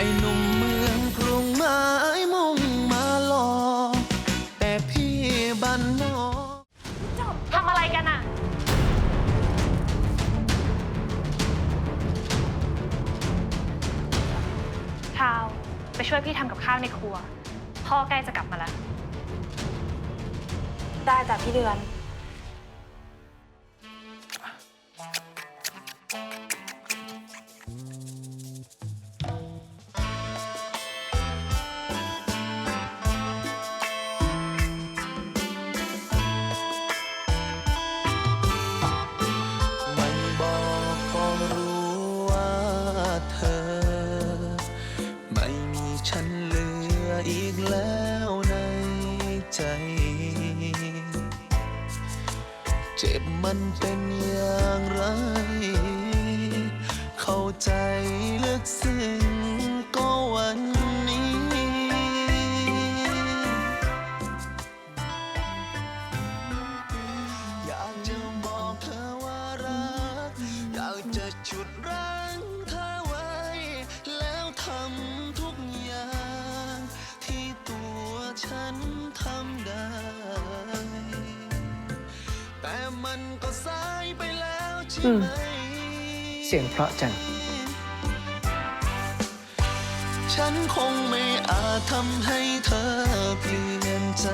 ไอ้หนุ่มเมืองกรุงไม้มุ่งมาหลอกแต่พี่บ้านนอกทำอะไรกันอะพราว ไปช่วยพี่ทำกับข้าวในครัว พ่อใกล้จะกลับมาแล้ว ได้จ้ะพี่เดือน เจ็บมันเป็นอย่างไร เข้าใจลึกซึ้ง แล้วใช่ไหมเสียงเพราะจัง ฉันคงไม่อาจทำให้เธอเปลี่ยนใจ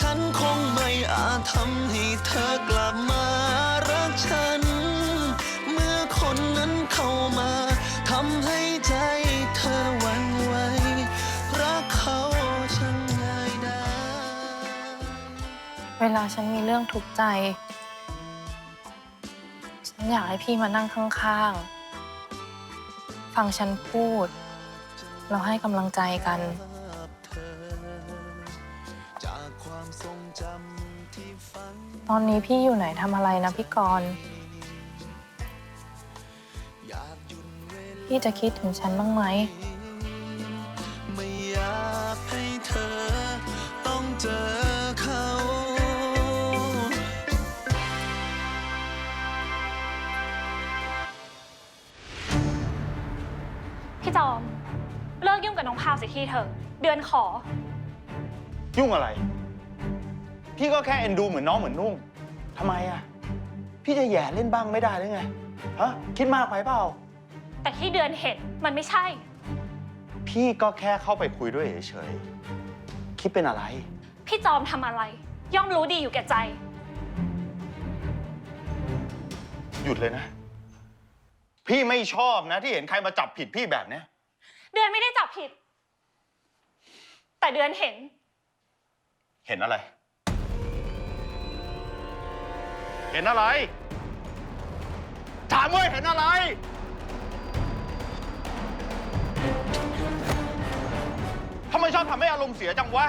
ฉันคงไม่อาจทำให้เธอกลับมารักฉัน เมื่อคนนั้นเข้ามาทำให้ใจเธอหวั่นไหวรักเขาช่างง่ายได้ เวลาฉันมีเรื่องทุกข์ใจฉัน อยากให้พี่มานั่งข้างๆ ฟังฉันพูด เราให้กำลังใจกัน ตอนนี้พี่อยู่ไหนทำอะไรนะพี่กรณ์พี่จะคิดถึงฉันบ้างไหม จอม เลิกยุ่งกับน้องพราวสิที่เธอะ เดือนขอ ยุ่งอะไร พี่ก็แค่เอ็นดูเหมือนน้องเหมือนนุ่งทำไมอะพี่จะแหย่เล่นบ้างไม่ได้หรือไงฮะคิดมากไปเปล่า แต่ที่เดือนเห็นมันไม่ใช่ พี่ก็แค่เข้าไปคุยด้วยเฉยๆคิดเป็นอะไร พี่จอมทำอะไร ย่อมรู้ดีอยู่แก่ใจ หยุดเลยนะ พี่ไม่ชอบนะ ที่เห็นใครมาจับผิดพี่แบบเนี้ยเดือนไม่ได้จับผิด แต่เดือนเห็น เห็นอะไร เห็นอะไร ถามว่าเห็นอะไร ทำไมชอบทำให้อารมณ์เสียจังวะ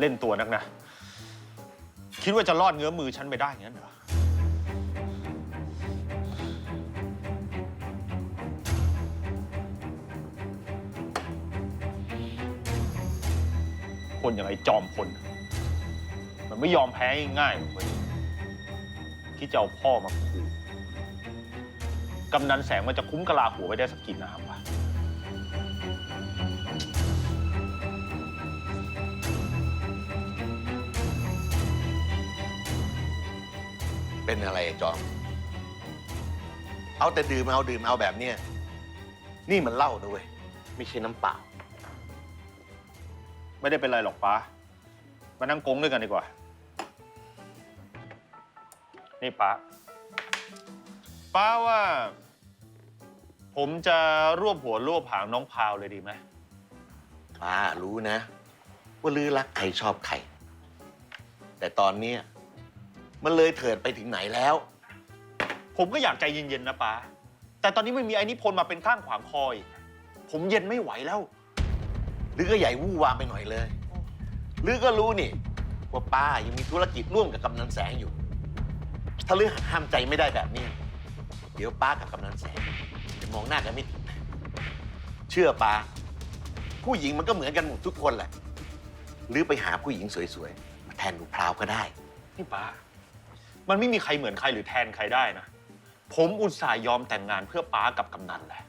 เล่นตัวนักนะ คิดว่าจะรอดเงื้อมือฉันไปได้งั้นเหรอ คนอย่างไอ้จอมพลมันไม่ยอมแพ้ง่ายๆหรอกเว้ยที่จะเอาพ่อมาขู่กำนันแสงมันจะคุ้มกะลาหัวไว้ได้สักกี่น้ำวะ เป็นอะไรจอม เอาแต่ดื่มเอาดื่มเอาแบบเนี้ยนี่มันเหล้าด้วยไม่ใช่น้ำเปล่า ไม่ได้เป็นไรหรอกป้า มานั่งกงด้วยกันดีกว่า นี่ป้า ป้าว่า ผมจะรวบหัวรวบหางน้องพาวเลยดีไหมป้ารู้นะ ว่าลือรักใครชอบใคร แต่ตอนเนี้ย มันเลยเถิดไปถึงไหนแล้ว ผมก็อยากใจเย็นๆนะป้าแต่ตอนนี้ไม่มีไอ้นิพนธ์มาเป็นข้างขวางคอย ผมเย็นไม่ไหวแล้ว หรือก็ใหญ่วู่วามไปหน่อยเลย หรือก็รู้นี่ว่าป้ายังมีธุรกิจร่วมกับกำนันแสงอยู่ ถ้าลือห้ามใจไม่ได้แบบนี้ เดี๋ยวป้ากับกำนันแสงจะมองหน้ากันไม่ติดเชื่อป้า ผู้หญิงมันก็เหมือนกันหมดทุกคนแหละ หรือไปหาผู้หญิงสวยๆ มาแทนหนูพราวก็ได้ นี่ป้า มันไม่มีใครเหมือนใครหรือแทนใครได้นะ ผมอุตส่าห์ยอมแต่งงานเพื่อป้ากับกำนันแหละ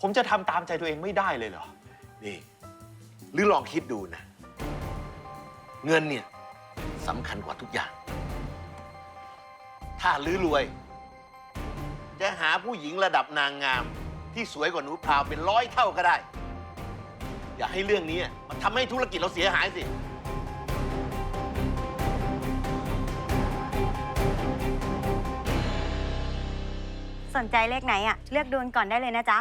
ผมจะทำตามใจตัวเองไม่ได้เลยเหรอ นี่หรือลองคิดดูนะ เงินเนี่ยสำคัญกว่าทุกอย่าง ถ้าลือรวย จะหาผู้หญิงระดับนางงาม ที่สวยกว่าหนูพราวเป็นร้อยเท่าก็ได้ อย่าให้เรื่องนี้มันทำให้ธุรกิจเราเสียหายสิ นใจเลขไหนอะเลือกดูกันก่อนได้เลยนะจ๊ะ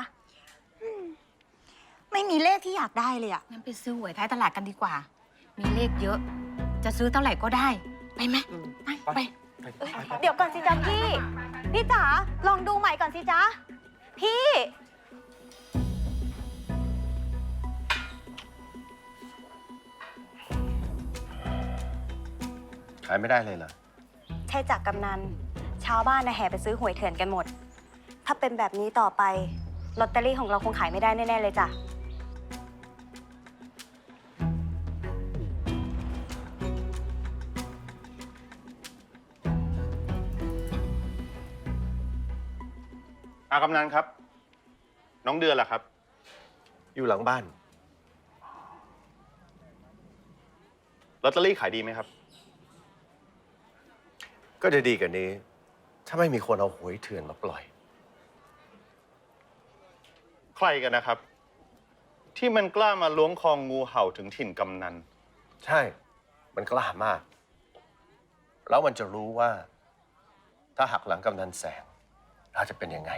ไม่มีเลขที่อยากได้เลยอะงั้นไปซื้อหวยท้ายตลาดกันดีกว่า มีเลขเยอะ จะซื้อเท่าไหร่ก็ได้ ไปไหมไปไปเดี๋ยวก่อนสิจ๊ะพี่ พี่จ๋าลองดูใหม่ก่อนสิจ๊ะพี่ ขายไม่ได้เลยเหรอ ใช่จากกำนัน ชาวบ้านนะแห่ไปซื้อหวยเถื่อนกันหมด ถ้าเป็นแบบนี้ต่อไปลอตเตอรี่ของเราคงขายไม่ได้แน่ ๆ เลยจ้ะ อากำนันครับ น้องเดือนล่ะครับ อยู่หลังบ้าน ลอตเตอรี่ขายดีไหมครับ ก็จะดีกว่านี้ ถ้าไม่มีคนเอาหวยเถื่อนมาปล่อย ใครกันนะครับ ที่มันกล้ามาล้วงคองงูเห่าถึงถิ่นกำนัน ใช่ มันกล้ามาก แล้วมันจะรู้ว่า ถ้าหักหลังกำนันแสงเราจะเป็นยังไง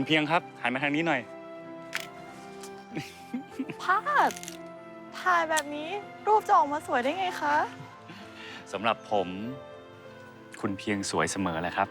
คุณเพียงครับหันมาทางนี้หน่อยพาดถ่ายแบบนี้รูปจะออกมาสวยได้ไงคะ สำหรับผม คุณเพียงสวยเสมอแหละครับ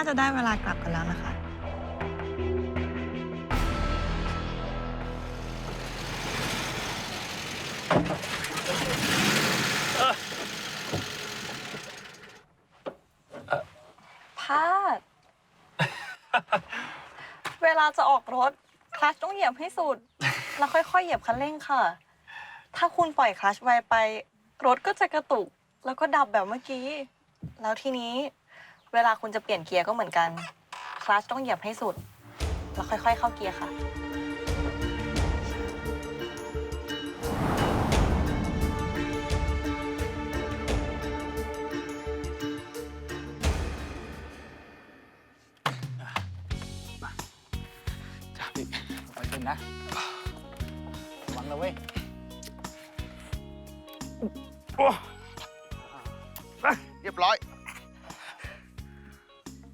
น่าจะได้เวลากลับกันแล้วนะคะพาด เวลาจะออกรถ คลัชต้องเหยียบให้สุด แล้วค่อยๆ เหยียบคันเร่งค่ะ ถ้าคุณปล่อยคลัชไวไป รถก็จะกระตุก แล้วก็ดับแบบเมื่อกี้ แล้วทีนี้ เวลาคุณจะเปลี่ยนเกียร์ก็เหมือนกัน คลัชต้องเหยียบให้สุด แล้วค่อย ๆ เข้าเกียร์ค่ะ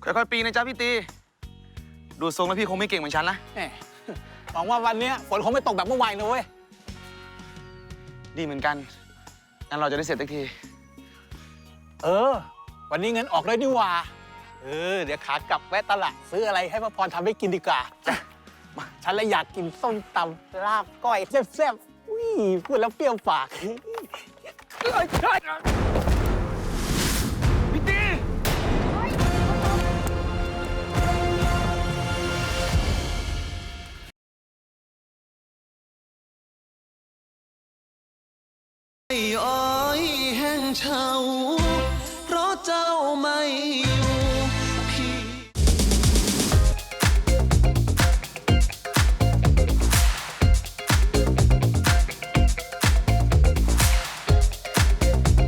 ค่อยๆปีนนะจ๊ะพี่ตี ดูทรงแล้วพี่คงไม่เก่งเหมือนฉันนะแหมหวังว่าวันเนี้ยฝนคงไม่ตกแบบเมื่อวานนะเว้ย ดีเหมือนกัน งั้นเราจะได้เสร็จสักที เออ วันนี้เงินออกเลยดีกว่า เออ เดี๋ยวขากลับแวะตลาดซื้ออะไรให้พระพรทำให้กินดีกว่าจ้ะมาฉันเลยอยากกินส้มตำลาบก้อยแซ่บๆอุ้ยพูดแล้วเปรี้ยวปากพี่ ไอ้อ้อยแห่งชา